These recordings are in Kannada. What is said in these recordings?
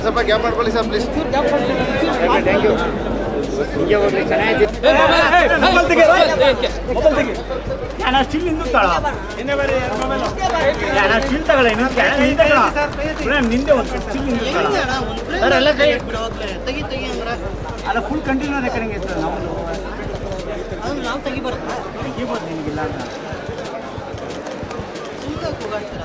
ಸ್ವಲ್ಪ ಗ್ಯಾಪ್ ಮಾಡ್ಕೊಳ್ಳಿ ಸರ್ ಪ್ಲೀಸ್ ಥ್ಯಾಂಕ್ ಯು ಹಿಂಗೆ ಹೋಗ್ಲಿ ಚೆನ್ನಾಗಿದೆ ಅಣ್ಣ ಸ್ಟಿಲ್ ನಿಂದು ತಳ ಅಣ್ಣ ಸ್ಟಿಲ್ ತಗೊಳ್ಳಿ ನಿಂದು ಮೇಡಮ್ ನಿಂದೆ ಒಂದು ಸ್ಟಿಲ್ ನಿಂದು ಎಲ್ಲ ಕೈ ತೆಗಿ ತೆಗಿ ಅಂದ್ರ. ಅಲ್ಲ ಫುಲ್ ಕಂಟಿನ್ಯೂ ರೆಕಾರ್ಡಿಂಗ್ ಇರ್ತದೆ ನಾವು ಅದು ನಾವು ತೆಗಿಬೋದು ನಿನಗಿಲ್ಲ ಅಂತ. ಸುಮ್ಕ ಕೂಗಾಡ್ತೀರ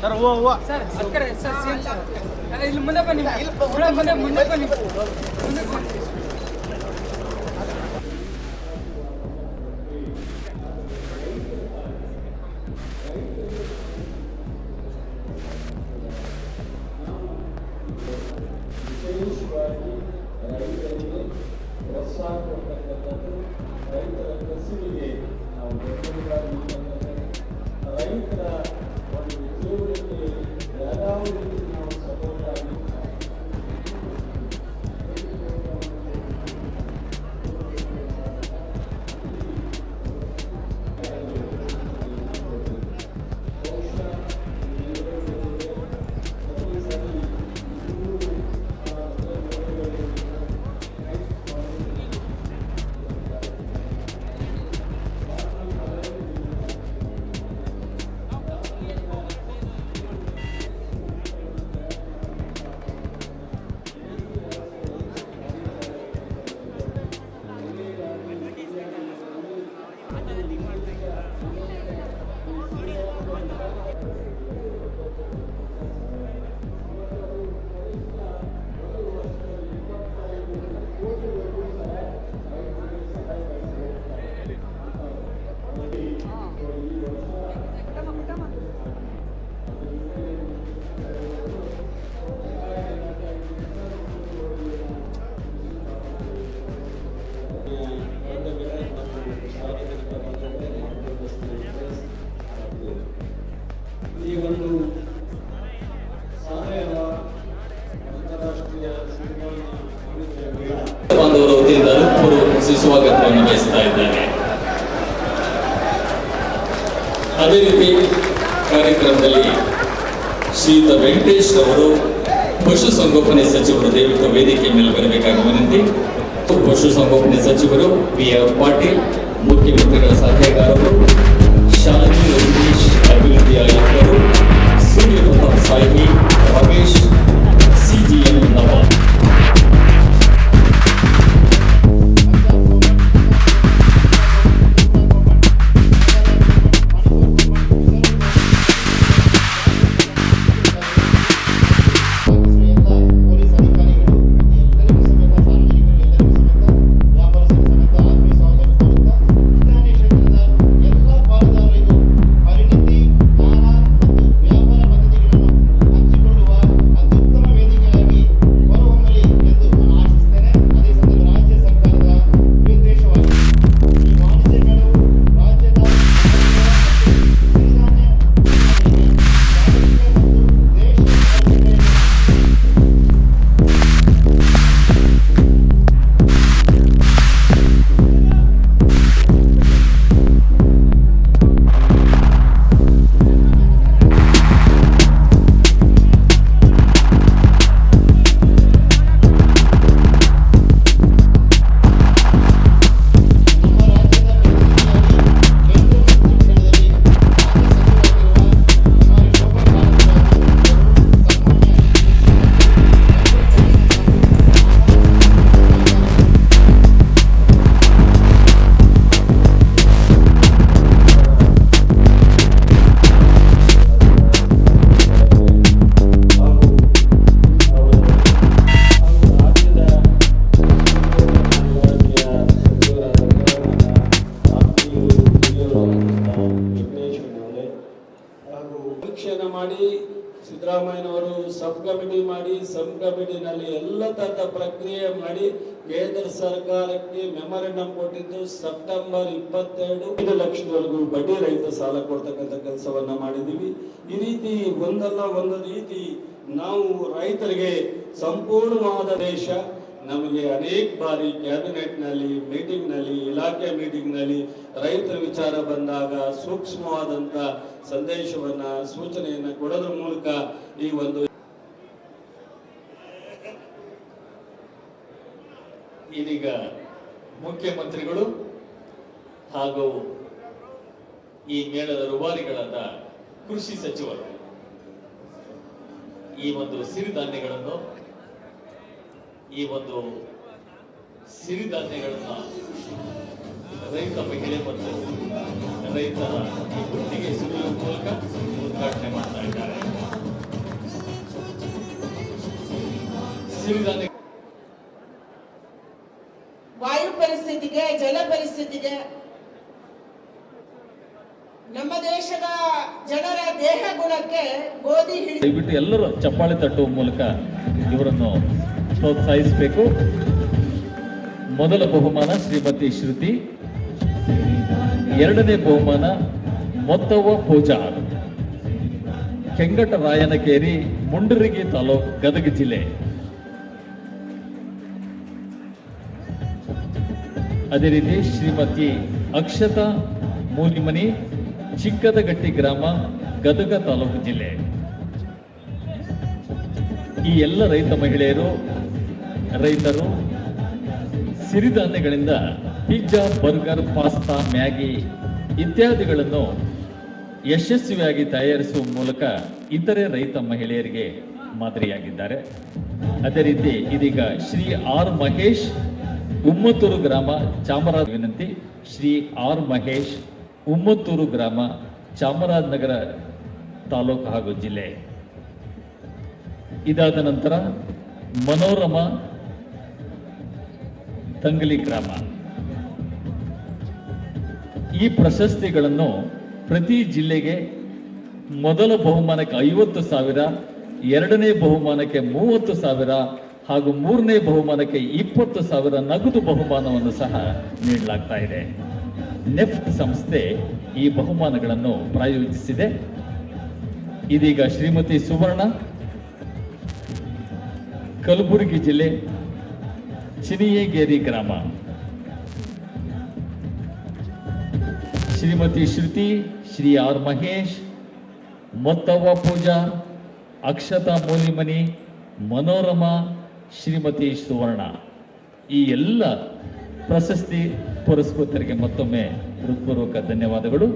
ಸರ್ ಹೂವು ಹೂವು. ಇಲ್ಲಿ ಮುಂದೆ ಬನ್ನಿ. ಮುಂದೆ ಮುಂದೆ ಮುಂದೆ ಬನ್ನಿ. ಮುಂದೆ ಬನ್ನಿ ಈ ಸುಸ್ವಾಗತವನ್ನು ಬಯಸ್ತಾ ಇದ್ದೇನೆ ಅದೇ ರೀತಿ ಕಾರ್ಯಕ್ರಮದಲ್ಲಿ ಶ್ರೀಯುತ ವೆಂಕಟೇಶ್ ಅವರು ಪಶುಸಂಗೋಪನೆ ಸಚಿವರು ದಯವಿಟ್ಟು ವೇದಿಕೆ ಮೇಲೆ ಬರಬೇಕಾಗಿ ವಿನಂತಿ. ಪಶುಸಂಗೋಪನೆ ಸಚಿವರು ಬಿ ಆರ್ ಪಾಟೀಲ್, ಮುಖ್ಯಮಂತ್ರಿಗಳ ಸಲಹೆಗಾರರು ಶಾಂತಿ ವೆಂಕಟೇಶ್ ಅಭಿವೃದ್ಧಿ ಆಯುಕ್ತರು ಸೂರ್ಯ ಪ್ರತಾಪ್ ಸಾಹಿ, ರಮೇಶ್ ಸಬ್ ಕಮಿಟಿನಲ್ಲಿ ಎಲ್ಲ ತರದ ಪ್ರಕ್ರಿಯೆ ಮಾಡಿ ಕೇಂದ್ರ ಸರ್ಕಾರಕ್ಕೆ ಮೆಮೊರೆಂಡಮ್ ಕೊಟ್ಟಿದ್ದು ಸೆಪ್ಟೆಂಬರ್ ಇಪ್ಪತ್ತೆರಡು. ಐದು ಲಕ್ಷದವರೆಗೂ ಬಡ್ಡಿ ರಹಿತ ಸಾಲ ಕೊಡ್ತಕ್ಕಂಥ ಕೆಲಸವನ್ನ ಮಾಡಿದೀವಿ ಈ ರೀತಿ ಒಂದಲ್ಲ ಒಂದು ರೀತಿ ನಾವು ರೈತರಿಗೆ ಸಂಪೂರ್ಣವಾದ ದೇಶ. ನಮಗೆ ಅನೇಕ ಬಾರಿ ಕ್ಯಾಬಿನೆಟ್ನಲ್ಲಿ ಮೀಟಿಂಗ್ನಲ್ಲಿ ಇಲಾಖೆ ಮೀಟಿಂಗ್ನಲ್ಲಿ ರೈತರ ವಿಚಾರ ಬಂದಾಗ ಸೂಕ್ಷ್ಮವಾದಂತ ಸಂದೇಶವನ್ನ, ಸೂಚನೆಯನ್ನ ಕೊಡೋದ್ರ ಮೂಲಕ ಈ ಒಂದು ಇದೀಗ ಮುಖ್ಯಮಂತ್ರಿಗಳು ಹಾಗೂ ಈ ಮೇಳದ ರುಬಾರಿಗಳಾದ ಕೃಷಿ ಸಚಿವರು ಈ ಒಂದು ಸಿರಿಧಾನ್ಯಗಳನ್ನು, ಈ ಒಂದು ಸಿರಿಧಾನ್ಯಗಳನ್ನು ರೈತ ಮಹಿಳೆ ಮತ್ತು ರೈತರ ಗುಟ್ಟಿಗೆ ಸುರಿಯುವ ಮೂಲಕ ಉದ್ಘಾಟನೆ ಮಾಡ್ತಾ ಇದ್ದಾರೆ. ಸಿರಿಧಾನ್ಯ ನಮ್ಮ ದೇಶದ ಜನರ ದೇಹ ಗುಣಕ್ಕೆ ಗೋಧಿ ದಯವಿಟ್ಟು ಎಲ್ಲರೂ ಚಪ್ಪಾಳೆ ತಟ್ಟುವ ಮೂಲಕ ಇವರನ್ನು ಪ್ರೋತ್ಸಾಹಿಸಬೇಕು. ಮೊದಲ ಬಹುಮಾನ ಶ್ರೀಮತಿ ಶ್ರುತಿ, ಎರಡನೇ ಬಹುಮಾನ ಮೊತ್ತವ ಪೂಜಾ. ಕೆಂಗಟ ರಾಯನಕೇರಿ, ಮುಂಡರಗಿ ತಾಲೂಕು ಗದಗ ಜಿಲ್ಲೆ. ಅದೇ ರೀತಿ ಶ್ರೀಮತಿ ಅಕ್ಷತಾ ಮೂಲಿಮನಿ ಚಿಕ್ಕದಗಟ್ಟಿ ಗ್ರಾಮ, ಗದಗ ತಾಲೂಕು ಜಿಲ್ಲೆ. ಈ ಎಲ್ಲ ರೈತ ಮಹಿಳೆಯರು, ರೈತರು ಸಿರಿಧಾನ್ಯಗಳಿಂದ ಪಿಜ್ಜಾ, ಬರ್ಗರ್, ಪಾಸ್ತಾ, ಮ್ಯಾಗಿ ಇತ್ಯಾದಿಗಳನ್ನು ಯಶಸ್ವಿಯಾಗಿ ತಯಾರಿಸುವ ಮೂಲಕ ಇತರೆ ರೈತ ಮಹಿಳೆಯರಿಗೆ ಮಾದರಿಯಾಗಿದ್ದಾರೆ. ಅದೇ ರೀತಿ ಇದೀಗ ಶ್ರೀ ಆರ್ ಮಹೇಶ್ ಉಮ್ಮತ್ತೂರು ಗ್ರಾಮ ಚಾಮರಾಜ ವಿನಂತಿ, ಶ್ರೀ ಆರ್ ಮಹೇಶ್ ಉಮ್ಮತ್ತೂರು ಗ್ರಾಮ ಚಾಮರಾಜನಗರ ತಾಲೂಕು ಹಾಗೂ ಜಿಲ್ಲೆ. ಇದಾದ ನಂತರ ಮನೋರಮ ತಂಗಲಿ ಗ್ರಾಮ. ಈ ಪ್ರಶಸ್ತಿಗಳನ್ನು ಪ್ರತಿ ಜಿಲ್ಲೆಗೆ ಮೊದಲ ಬಹುಮಾನಕ್ಕೆ ಐವತ್ತು ಸಾವಿರ, ಎರಡನೇ ಬಹುಮಾನಕ್ಕೆ ಮೂವತ್ತು ಸಾವಿರ ಹಾಗೂ ಮೂರನೇ ಬಹುಮಾನಕ್ಕೆ ಇಪ್ಪತ್ತು ಸಾವಿರ ನಗದು ಬಹುಮಾನವನ್ನು ಸಹ ನೀಡಲಾಗ್ತಾ ಇದೆ. ನೆಫ್ಟ್ ಸಂಸ್ಥೆ ಈ ಬಹುಮಾನಗಳನ್ನು ಪ್ರಾಯೋಜಿಸಿದೆ. ಇದೀಗ ಶ್ರೀಮತಿ ಸುವರ್ಣ, ಕಲಬುರಗಿ ಜಿಲ್ಲೆ, ಚಿನಿಯೇಗೇರಿ ಗ್ರಾಮ. ಶ್ರೀಮತಿ ಶ್ರುತಿ, ಶ್ರೀ ಆರ್ ಮಹೇಶ್, ಮತ್ತವ್ವ ಪೂಜಾ, ಅಕ್ಷತಾ ಮೌಲಿಮನಿ ಮನೋರಮಾ, ಶ್ರೀಮತಿ ಸುವರ್ಣ. ಈ ಎಲ್ಲ ಪ್ರಶಸ್ತಿ ಪುರಸ್ಕೃತರಿಗೆ ಮತ್ತೊಮ್ಮೆ ಹೃತ್ಪೂರ್ವಕ ಧನ್ಯವಾದಗಳು.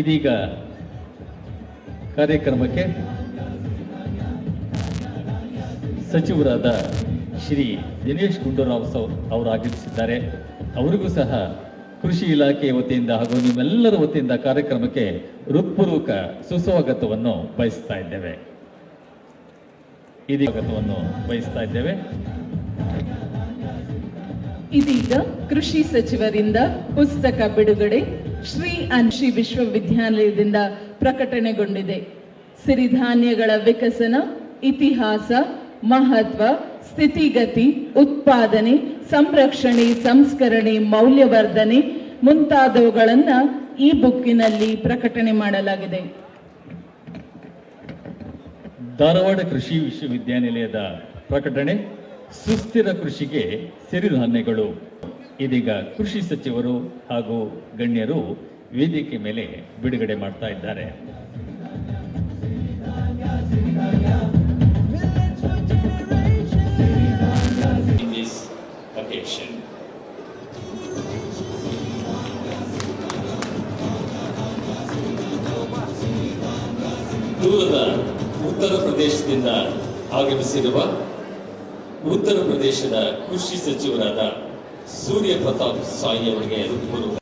ಇದೀಗ ಕಾರ್ಯಕ್ರಮಕ್ಕೆ ಸಚಿವರಾದ ಶ್ರೀ ದಿನೇಶ್ ಗುಂಡೂರಾವ್ ಅವರು ಆಗಮಿಸಿದ್ದಾರೆ. ಅವರಿಗೂ ಸಹ ಕೃಷಿ ಇಲಾಖೆಯ ವತಿಯಿಂದ ಹಾಗೂ ನಿಮ್ಮೆಲ್ಲರ ವತಿಯಿಂದ ಕಾರ್ಯಕ್ರಮಕ್ಕೆ ಹೃತ್ಪೂರ್ವಕ ಸುಸ್ವಾಗತವನ್ನು ಬಯಸ್ತಾ ಇದ್ದೇವೆ. ಇದೀಗ ಸ್ವಾಗತವನ್ನು ಬಯಸ್ತಾ ಇದ್ದೇವೆ. ಇದೀಗ ಕೃಷಿ ಸಚಿವರಿಂದ ಪುಸ್ತಕ ಬಿಡುಗಡೆ ಶ್ರೀ ಅನ್ಶಿ ವಿಶ್ವವಿದ್ಯಾಲಯದಿಂದ ಪ್ರಕಟಣೆಗೊಂಡಿದೆ. ಸಿರಿಧಾನ್ಯಗಳ ವಿಕಸನ, ಇತಿಹಾಸ, ಮಹತ್ವ, ಸ್ಥಿತಿಗತಿ, ಉತ್ಪಾದನೆ, ಸಂರಕ್ಷಣೆ, ಸಂಸ್ಕರಣೆ, ಮೌಲ್ಯವರ್ಧನೆ ಮುಂತಾದವುಗಳನ್ನು ಈ ಬುಕ್ಕಿನಲ್ಲಿ ಪ್ರಕಟಣೆ ಮಾಡಲಾಗಿದೆ. ಧಾರವಾಡ ಕೃಷಿ ವಿಶ್ವವಿದ್ಯಾನಿಲಯದ ಪ್ರಕಟಣೆ. ಸುಸ್ಥಿರ ಕೃಷಿಗೆ ಸಿರಿಧಾನ್ಯಗಳು ಇದೀಗ ಕೃಷಿ ಸಚಿವರು ಹಾಗೂ ಗಣ್ಯರು ವೇದಿಕೆ ಮೇಲೆ ಬಿಡುಗಡೆ ಮಾಡ್ತಾ ಇದ್ದಾರೆ. ದೂರದ ಉತ್ತರ ಪ್ರದೇಶದಿಂದ ಆಗಮಿಸಿರುವ ಉತ್ತರ ಪ್ರದೇಶದ ಕೃಷಿ ಸಚಿವರಾದ ಸೂರ್ಯ ಪ್ರತಾಪ್ ಸಾಯಿ ಅವರಿಗೆ ಹೃತ್ಪೂರ್ವಕ